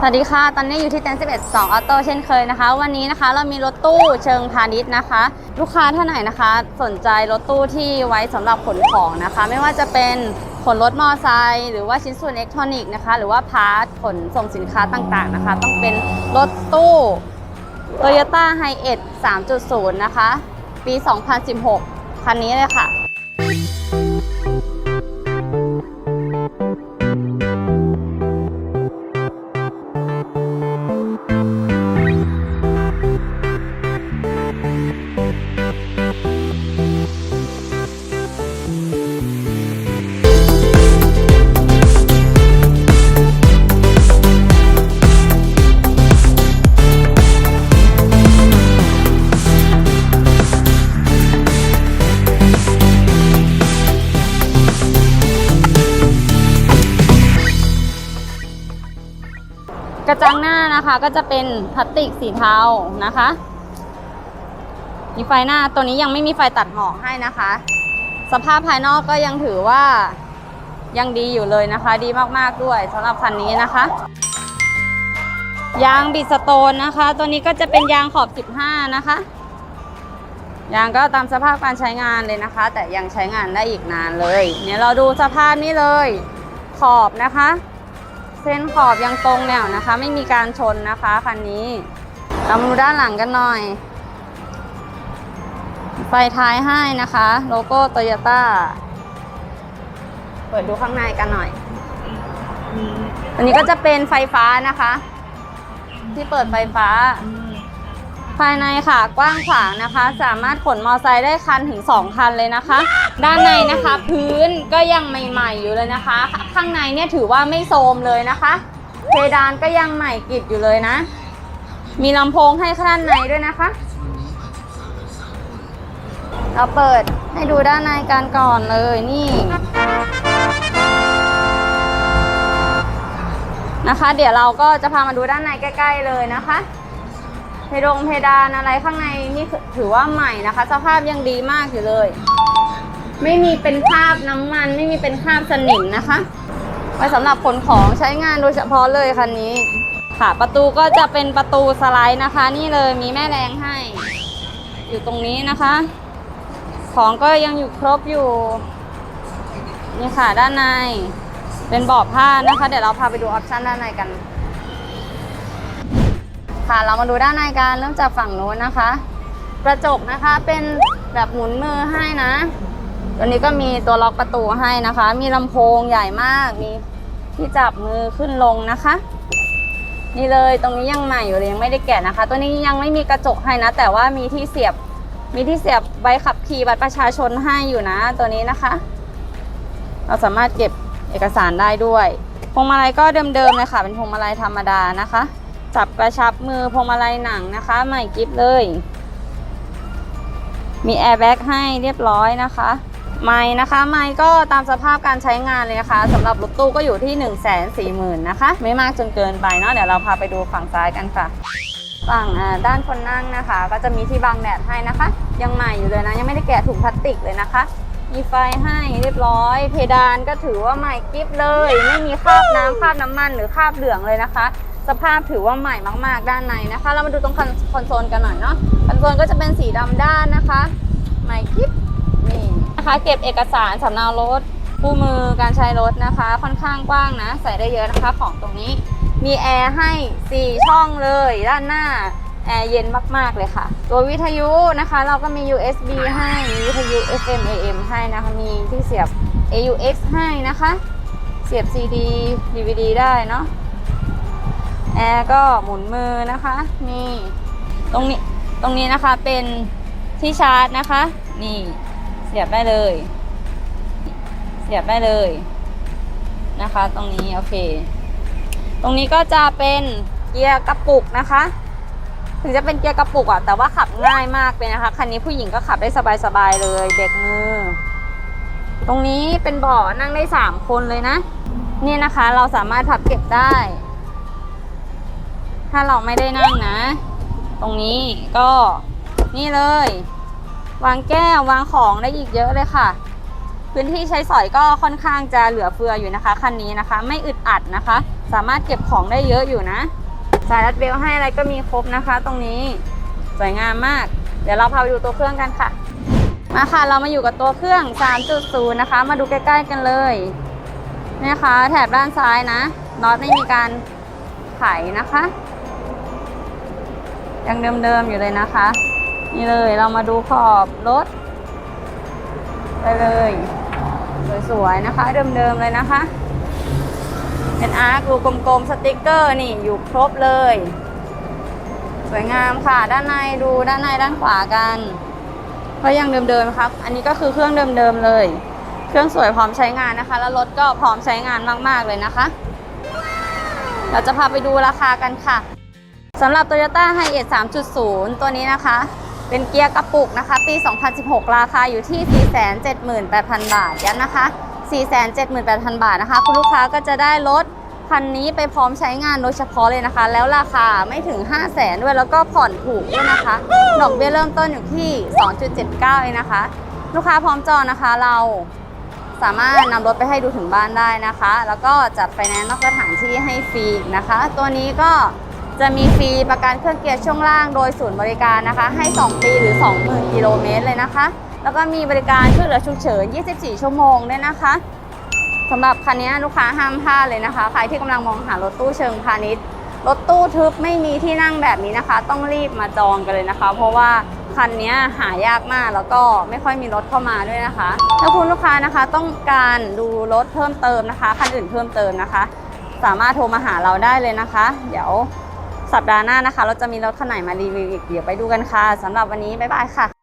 สวัสดีค่ะ ตอนนี้อยู่ที่เต็นท์11 2ออโต้เช่นเคยนะคะ วันนี้นะคะเรามีรถตู้เชิงพาณิชย์นะคะ ลูกค้าท่านไหนนะคะ สนใจรถตู้ที่ไว้สำหรับขนของนะคะ ไม่ว่าจะเป็นขนรถมอไซค์หรือว่าชิ้นส่วนอิเล็กทรอนิกส์นะคะ หรือว่าพาร์ทขนส่งสินค้าต่างๆนะคะ ต้องเป็นรถตู้ Toyota h i เ e 3.0 นะคะ ปี 2016 คันนี้เลยค่ะ กระจังหน้านะคะก็จะเป็นพลาสติกสีเทานะคะ มีไฟหน้าตัวนี้ยังไม่มีไฟตัดหมอกให้นะคะ สภาพภายนอกก็ยังถือว่ายังดีอยู่เลยนะคะ ดีมากๆด้วยสำหรับคันนี้นะคะ ยางบิดสโตนนะคะ ตัวนี้ก็จะเป็นยางขอบ 15 นะคะ ยางก็ตามสภาพการใช้งานเลยนะคะ แต่ยังใช้งานได้อีกนานเลย เนี่ยเราดูสภาพนี้เลย ขอบนะคะ เส้นขอบยังตรงแนวนะคะ ไม่มีการชนนะคะคันนี้ เรามาดูด้านหลังกันหน่อย ไฟท้ายให้นะคะ โลโก้โตโยต้าเปิดดูข้างในกันหน่อย อันนี้ก็จะเป็นไฟฟ้านะคะ ที่เปิดไฟฟ้า ภายในค่ะกว้างขวางนะคะ สามารถขนมอไซค์ได้คันถึง 2 คันเลยนะคะ ด้านในนะคะพื้นก็ยังใหม่ๆอยู่เลยนะคะ ข้างในเนี่ยถือว่าไม่โทรมเลยนะคะเพดานก็ยังใหม่กริบอยู่เลยนะ มีลำโพงให้ข้างในด้วยนะคะ เราเปิดให้ดูด้านในกันก่อนเลยนี่นะคะ เดี๋ยวเราก็จะพามาดูด้านในใกล้ ๆ เลยนะคะ เพดงเพดานอะไรข้างในนี่ถือว่าใหม่นะคะ สภาพยังดีมากอยู่เลย ไม่มีเป็นคราบน้ำมัน ไม่มีเป็นคราบสนิมนะคะไว้สำหรับขนของใช้งานโดยเฉพาะเลยคันนี้ ค่ะประตูก็จะเป็นประตูสไลด์นะคะ นี่เลยมีแม่แรงให้ อยู่ตรงนี้นะคะ ของก็ยังอยู่ครบอยู่นี่ค่ะด้านในเป็นเบาะผ้านะคะ เดี๋ยวเราพาไปดูออปชันด้านในกัน ค่ะ เรามาดูด้านในกันเริ่มจากฝั่งนู้นนะคะ กระจกนะคะเป็นแบบหมุนมือให้นะ ตัวนี้ก็มีตัวล็อกประตูให้นะคะ มีลำโพงใหญ่มากมีที่จับมือขึ้นลงนะคะ นี่เลยตรงนี้ยังใหม่อยู่เลยยังไม่ได้แกะนะคะ ตัวนี้ยังไม่มีกระจกให้นะ แต่ว่ามีที่เสียบมีที่เสียบใบขับขี่บัตรประชาชนให้อยู่นะ ตัวนี้นะคะ เราสามารถเก็บเอกสารได้ด้วยพวงมาลัยก็เดิมๆเลยค่ะ เป็นพวงมาลัยธรรมดานะคะ จับกระชับมือพวงมาลัยหนังนะคะ ใหม่กิฟเลย มีแอร์แบ็กให้เรียบร้อยนะคะ ไม้นะคะ ไม้ก็ตามสภาพการใช้งานเลยนะคะสำหรับรถตู้ก็อยู่ที่ 1 4 0 0 0 0นะคะ ไม่มากจนเกินไปเนาะเดี๋ยวเราพาไปดูฝั่งซ้ายกันค่ะ ฝั่งด้านคนนั่งนะคะ ก็จะมีที่บังแดดให้นะคะ ยังใหม่อยู่เลยนะ ยังไม่ได้แกะถุงพลาสติกเลยนะคะมีไฟให้เรียบร้อย เพดานก็ถือว่าใหม่กิฟเลย ไม่มีคราบน้ำคราบน้ำมันหรือคราบเหลืองเลยนะคะ สภาพถือว่าใหม่มากๆ ด้านในนะคะ เรามาดูตรงคอนโซลกันหน่อยเนาะคอนโซลก็จะเป็นสีดำด้านนะคะใหม่กิฟนี่นะคะ เก็บเอกสารสำเนารถคู่มือการใช้รถนะคะ ค่อนข้างกว้างนะ ใส่ได้เยอะนะคะของตรงนี้มีแอร์ให้ 4 ช่องเลย ด้านหน้า แอร์เย็นมากๆเลยค่ะ ตัววิทยุนะคะ เราก็มี USB ให้มีวิทยุ FM AM ให้นะคะ มีที่เสียบ AUX ให้นะคะ เสียบ CD DVD ได้เนาะ แอร์ก็หมุนมือนะคะ นี่ตรงนี้ตรงนี้นะคะเป็นที่ชาร์จนะคะ นี่เสียบได้เลย เสียบได้เลยนะคะ ตรงนี้โอเค ตรงนี้ก็จะเป็นเกียร์กระปุกนะคะ ถึงจะเป็นเกียร์กระปุกอะแต่ว่าขับง่ายมากเลยนะคะคันนี้ผู้หญิงก็ขับได้สบายๆเลยเบรกมือ ตรงนี้เป็นเบาะนั่งได้ 3 คนเลยนะ นี่นะคะเราสามารถพับเก็บได้ ถ้าเราไม่ได้นั่งนะ ตรงนี้ก็นี่เลย วางแก้ววางของได้อีกเยอะเลยค่ะ พื้นที่ใช้สอยก็ค่อนข้างจะเหลือเฟืออยู่นะคะคันนี้นะคะ ไม่อึดอัดนะคะ สามารถเก็บของได้เยอะอยู่นะสายรัดเบลให้อะไรก็มีครบนะคะ ตรงนี้สวยงามมาก เดี๋ยวเราพาไปดูตัวเครื่องกันค่ะมาค่ะเรามาอยู่กับตัวเครื่อง 3.0 นะคะ มาดูใกล้ ๆ กันเลยเนี่ยค่ะแถบด้านซ้ายนะน็อตไม่มีการไขนะคะ ยังเดิมๆอยู่เลยนะคะ นี่เลยเรามาดูขอบรถได้เลยสวยๆนะคะ เดิมๆเลยนะคะ เป็นอาร์ครูกลมๆสติกเกอร์นี่อยู่ครบเลย สวยงามค่ะ ด้านในดูด้านในด้านขวากันก็ยังเดิมๆครับ อันนี้ก็คือเครื่องเดิมๆเลย เครื่องสวยพร้อมใช้งานนะคะ แล้วรถก็พร้อมใช้งานมากๆเลยนะคะ เราจะพาไปดูราคากันค่ะ สำหรับ Toyota h i a c 3.0 ตัวนี้นะคะ เป็นเกียร์กระปุกนะคะ ปี 2016 ราคาอยู่ที่ 478,000 บาทยันนะคะ 478,000 บาทนะคะ คุณลูกค้าก็จะได้รถคันนี้ไปพร้อมใช้งานโดยเฉพาะเลยนะคะ แล้วราคาไม่ถึง 5 0 0แสนด้วยแล้วก็ผ่อนถูกด้วยนะคะดอกเบี้ยเริ่มต้นอยู่ที่ 2.79 เองนะคะ ลูกค้าพร้อมจองนะคะเราสามารถนำรถไปให้ดูถึงบ้านได้นะคะ แล้วก็จัดไฟแนนซ์นอกสถานที่ให้ฟรีนะคะ ตัวนี้ก็ จะมีฟรีประกันเครื่องเกียร์ช่วงล่างโดยศูนย์บริการนะคะ ให้ 2 ปีหรือ 20,000 กิโลเมตรเลยนะคะ แล้วก็มีบริการช่วยเหลือฉุกเฉิน 24 ชั่วโมงด้วยนะคะสำหรับคันนี้ลูกค้าห้ามพลาดเลยนะคะ ใครที่กำลังมองหารถตู้เชิงพาณิชย์ รถตู้ทึบไม่มีที่นั่งแบบนี้นะคะ ต้องรีบมาจองกันเลยนะคะ เพราะว่าคันนี้หายากมากแล้วก็ไม่ค่อยมีรถเข้ามาด้วยนะคะ ถ้าคุณลูกค้านะคะต้องการดูรถเพิ่มเติมนะคะ คันอื่นเพิ่มเติมนะคะ สามารถโทรมาหาเราได้เลยนะคะ เดี๋ยว สัปดาห์หน้านะคะ เราจะมีรถคันไหนมารีวิวอีกเดี๋ยวไปดูกันค่ะสำหรับวันนี้ บ๊ายบายค่ะ